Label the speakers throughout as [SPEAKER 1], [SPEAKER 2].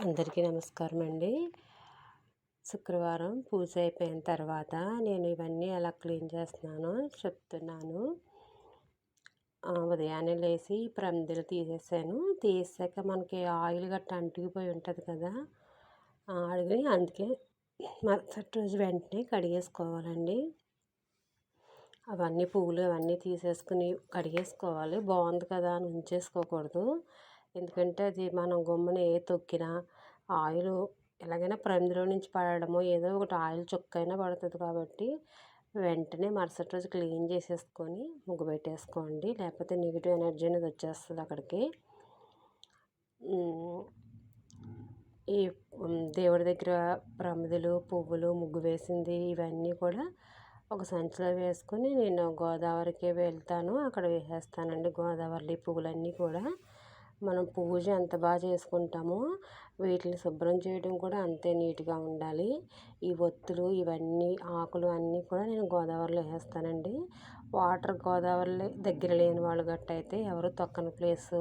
[SPEAKER 1] అందరికీ నమస్కారం అండి. శుక్రవారం పూజ అయిపోయిన తర్వాత నేను ఇవన్నీ ఎలా క్లీన్ చేస్తున్నానో చెప్తున్నాను. ఉదయాన్నే లేచి ప్రమిదలు తీసేసాను. తీసాక మనకి ఆయిల్ గట్ట అంటుకుపోయి ఉంటుంది కదా అడిగి అందుకే మరుసటి రోజు వెంటనే కడిగేసుకోవాలండి. అవన్నీ పువ్వులు అవన్నీ తీసేసుకుని కడిగేసుకోవాలి. బాగుంది కదా అని ఉంచేసుకోకూడదు. ఎందుకంటే అది మనం గమ్మున ఏ తొక్కినా ఆయిల్ ఎలాగైనా ప్రమిదిలో నుంచి పడడమో ఏదో ఒకటి ఆయిల్ చుక్కైనా పడుతుంది కాబట్టి వెంటనే మరుసటి రోజు క్లీన్ చేసేసుకొని ముగ్గు పెట్టేసుకోండి. లేకపోతే నెగిటివ్ ఎనర్జీ అనేది వచ్చేస్తుంది అక్కడికి. ఈ దేవుడి దగ్గర ప్రమిదలు పువ్వులు ముగ్గు వేసింది ఇవన్నీ కూడా ఒక సంచిలో వేసుకొని నేను గోదావరికి వెళ్తాను. అక్కడ వేసేస్తానండి గోదావరి పువ్వులన్నీ కూడా. మనం పూజ ఎంత బాగా చేసుకుంటామో వీటిని శుభ్రం చేయడం కూడా అంతే నీట్గా ఉండాలి. ఈ ఒత్తులు ఇవన్నీ ఆకులు అన్నీ కూడా నేను గోదావరిలో వేస్తానండి. వాటర్ గోదావరిలో దగ్గర లేని వాళ్ళు గట్ట అయితే ఎవరు తొక్కని ప్లేసు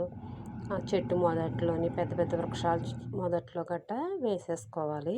[SPEAKER 1] చెట్టు మొదట్లోని పెద్ద పెద్ద వృక్షాలు మొదట్లో గట్ట వేసేసుకోవాలి.